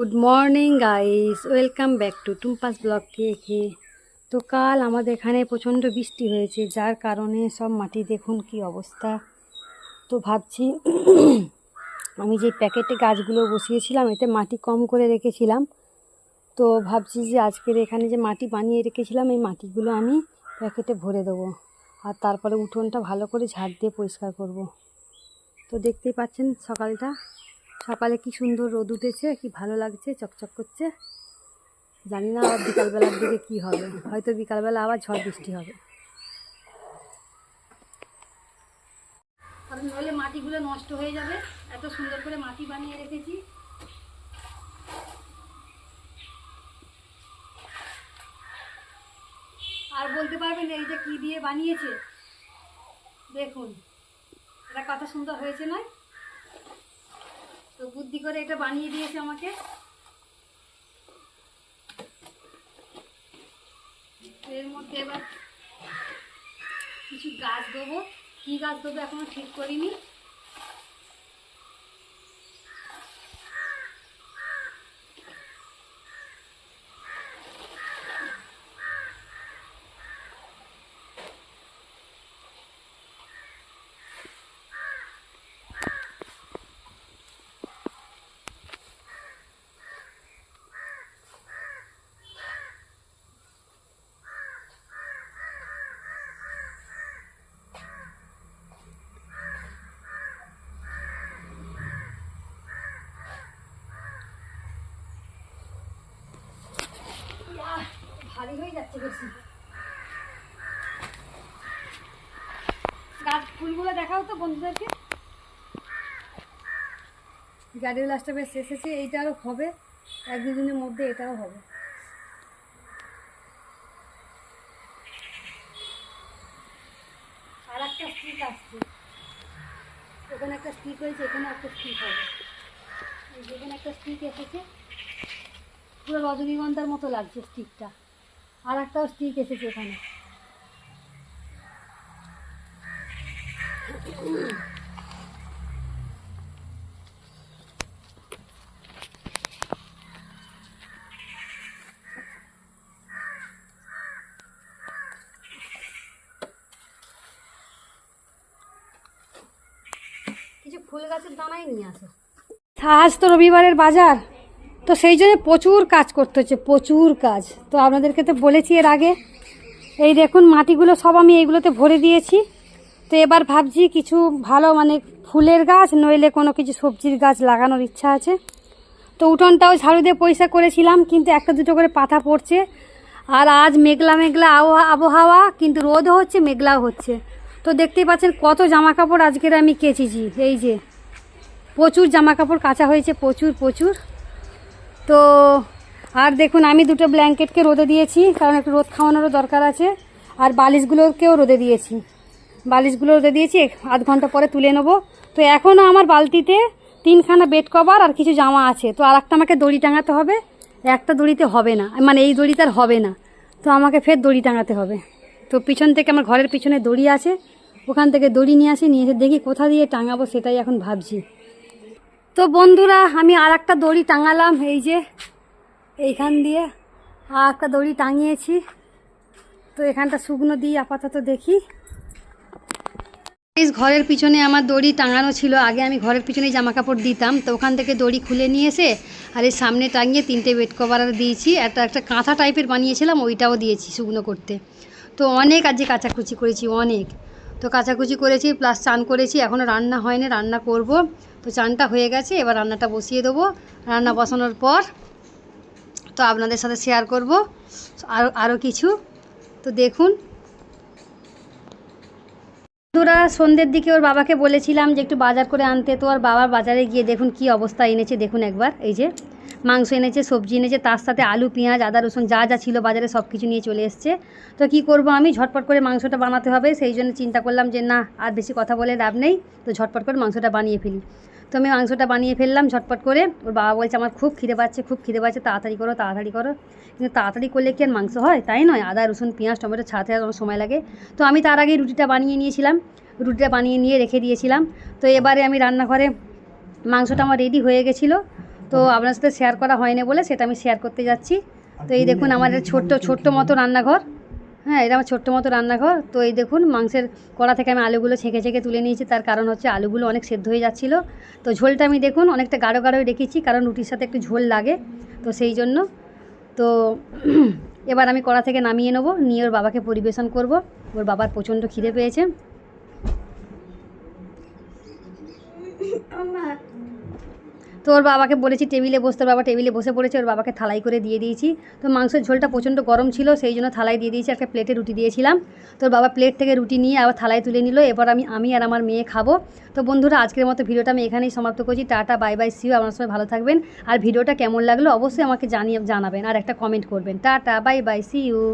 Good morning guys welcome back to Tumpa's blog কে তো কাল আমাদের এখানে প্রচণ্ড বৃষ্টি হয়েছে, যার কারণে সব মাটি দেখুন কি অবস্থা। তো ভাবছি আমি যে প্যাকেটে গাছগুলো বসিয়েছিলাম, এতে মাটি কম করে রেখেছিলাম। তো ভাবছি যে আজকের এখানে যে মাটি বানিয়ে রেখেছিলাম, এই মাটিগুলো আমি প্যাকেটে ভরে দেবো। আর তারপরে উঠোনটা ভালো করে ঝাড় দিয়ে পরিষ্কার করব। তো দেখতেই পাচ্ছেন সকালটা। সকালে কি সুন্দর রোদ উঠেছে, কি ভালো লাগছে, চকচক করছে। জানি না আবার বিকালবেলার দিকে কি হবে, হয়তো বিকালবেলা আবার ঝড় বৃষ্টি হবে। নইলে মাটিগুলো নষ্ট হয়ে যাবে, এত সুন্দর করে মাটি বানিয়ে রেখেছি। আর বলতে পারবেন এইটা কি দিয়ে বানিয়েছে? দেখুন, এটা কত সুন্দর হয়েছে নয়? তো বুদ্ধি করে এটা বানিয়ে দিয়েছে আমাকে। এর মধ্যে এবার কিছু গাছ দেবো কী গাছ দেবো এখনও ঠিক করিনি আহ, ভারী হয়ে যাচ্ছে বেশি গাছ ফুলগুলো দেখাও তো বন্ধুদেরকে। গাড়ির লাস্টটা বেশ এসেছে এইটারও হবে, এক দুদিনের মধ্যে এটাও হবে। আর একটা স্টিক আসছে। ওখানে একটা স্টিক হয়েছে, এখানে একটা স্টিক হবে। এই যে এখানে একটা স্টিক এসেছে। পুরো রজনীগন্ধার মতো লাগছে স্টিকটা আর একটাও স্টিক এসেছে এখানে। কিছু ফুল গাছের দানাই নিয়ে আসো। আজ তো রবিবারের বাজার। তো সেই জন্য প্রচুর কাজ করতে হচ্ছে, প্রচুর কাজ। তো আপনাদেরকে তো বলেছি এর আগে, এই দেখুন মাটিগুলো সব আমি এইগুলোতে ভরে দিয়েছি। তো এবার ভাবছি কিছু ভালো মানে ফুলের গাছ, নইলে কোনো কিছু সবজির গাছ লাগানোর ইচ্ছা আছে। তো উঠোনটাও ঝাড়ু দিয়ে পয়সা করেছিলাম, কিন্তু একটা দুটো করে পাতা পড়ছে। আর আজ মেঘলা মেঘলা আবহাওয়া, কিন্তু রোদও হচ্ছে, মেঘলাও হচ্ছে। তো দেখতেই পাচ্ছেন কত জামা কাপড় আজকের আমি কেচেছি, এই যে। প্রচুর জামা কাপড় কাঁচা হয়েছে, প্রচুর প্রচুর। তো আর দেখুন, আমি দুটো ব্ল্যাঙ্কেটকে রোদে দিয়েছি, কারণ একটু রোদ খাওয়ানোরও দরকার আছে। আর বালিশগুলোকেও রোদে দিয়েছি। বালিশগুলো রোদে দিয়েছি আধ ঘণ্টা পরে তুলে নেব। তো এখনও আমার বালতিতে তিনখানা বেড কভার আর কিছু জামা আছে। তো আর একটা আমাকে দড়ি টাঙাতে হবে, একটা দড়িতে হবে না। মানে এই দড়িতে আর হবে না। তো আমাকে ফের দড়ি টাঙাতে হবে। তো পিছন থেকে আমার ঘরের পিছনে দড়ি আছে, ওখান থেকে দড়ি নিয়ে আসি, নিয়ে এসে দেখি কোথা দিয়ে টাঙাবো সেটাই এখন ভাবছি। তো বন্ধুরা, আমি আর একটা দড়ি টাঙালাম, এই যে এইখান দিয়ে আর একটা দড়ি টাঙিয়েছি। তো এখানটা শুকনো দিই আপাতত দেখি। ঘরের পিছনে আমার দড়ি টাঙানো ছিল। আগে আমি ঘরের পিছনেই জামা কাপড় দিতাম। তো ওখান থেকে দড়ি খুলে নিয়ে এসে আর এই সামনে টাঙিয়ে তিনটে বেড কভার দিয়েছি। একটা একটা কাঁথা টাইপের বানিয়েছিলাম, ওইটাও দিয়েছি শুকনো করতে। তো অনেক আজকে কাচাকুচি করেছি, অনেক। তো কাচাকুচি করেছি প্লাস চান করেছি এখনও রান্না হয়নি, রান্না করব। তো চানটা হয়ে গেছে, এবার রান্নাটা বসিয়ে দেবো। রান্না বসানোর পর তো আপনাদের সাথে শেয়ার করব। আরও আরও কিছু। তো দেখুন। বন্ধুরা, সন্ধ্যের দিকে ওর বাবাকে বলেছিলাম যে একটু বাজার করে আনতে, তো আর বাবার বাজারে গিয়ে দেখুন কি অবস্থা এনেছে, দেখুন একবার, এই যে। মাংস এনেছে, সবজি এনেছে, তার সাথে আলু, পেঁয়াজ, আদা, রসুন, যা যা ছিল বাজারে সব কিছু নিয়ে চলে এসছে। তো কি করব আমি? ঝটপট করে মাংসটা বানাতে হবে। সেই জন্য চিন্তা করলাম যে না, আর বেশি কথা বলে লাভ নেই। তো ঝটপট করে মাংসটা বানিয়ে ফেলি। তো আমি মাংসটা বানিয়ে ফেললাম ঝটপট করে। ওর বাবা বলছে, আমার খুব খিদে পাচ্ছে, খুব খিদে পাচ্ছে, তাড়াতাড়ি করো তাড়াতাড়ি করো। কিন্তু তাড়াতাড়ি করলে কি আর মাংস হয়? তাই নয়। আদা, রসুন, পেঁয়াজ, টমেটো ছাড়াতে আমার সময় লাগে। তো আমি তার আগেই রুটিটা বানিয়ে নিয়েছিলাম। রুটিটা বানিয়ে নিয়ে রেখে দিয়েছিলাম। তো এবারে আমি রান্নাঘরে মাংসটা আমার রেডি হয়ে গেছিল। তো আপনার সাথে শেয়ার করা হয়নি বলে সেটা আমি শেয়ার করতে যাচ্ছি। তো এই দেখুন আমাদের ছোট্ট ছোট্ট মতো রান্নাঘর। হ্যাঁ এটা আমার ছোট্ট মতো রান্নাঘর। তো এই দেখুন মাংসের কড়া থেকে আমি আলুগুলো ছেঁকে ছেঁকে তুলে নিয়েছি। তার কারণ হচ্ছে আলুগুলো অনেক সেদ্ধ হয়ে যাচ্ছিল। তো ঝোলটা আমি দেখুন অনেকটা গাঢ় গাঢ়ই রেখেছি, কারণ রুটির সাথে একটু ঝোল লাগে। তো সেই জন্য। তো এবার আমি কড়া থেকে নামিয়ে নেব। নিয়ে ওর বাবাকে পরিবেশন করব। ওর বাবার প্রচণ্ড খিদে পেয়েছে। তো ওর বাবাকে বলেছি টেবিলে বসতে বাবা টেবিলে বসে পড়েছে, ওর বাবাকে থালাই করে দিয়ে দিয়েছি। তো মাংসের ঝোলটা প্রচণ্ড গরম ছিল, সেই জন্য থালাই দিয়ে দিয়েছি একটা প্লেটে রুটি দিয়েছিলাম। তোর বাবা প্লেট থেকে রুটি নিয়ে আবার থালায় তুলে নিল, এবার আমি আমি আর আমার মেয়ে খাব। তো বন্ধুরা, আজকের মতো ভিডিওটা আমি এখানেই সমাপ্ত করছি, টাটা বাই বাই সিউ আপনার সবাই ভালো থাকবেন। আর ভিডিওটা কেমন লাগল অবশ্যই আমাকে জানিয়ে, জানাবেন, আর একটা কমেন্ট করবেন। Tata bye bye see you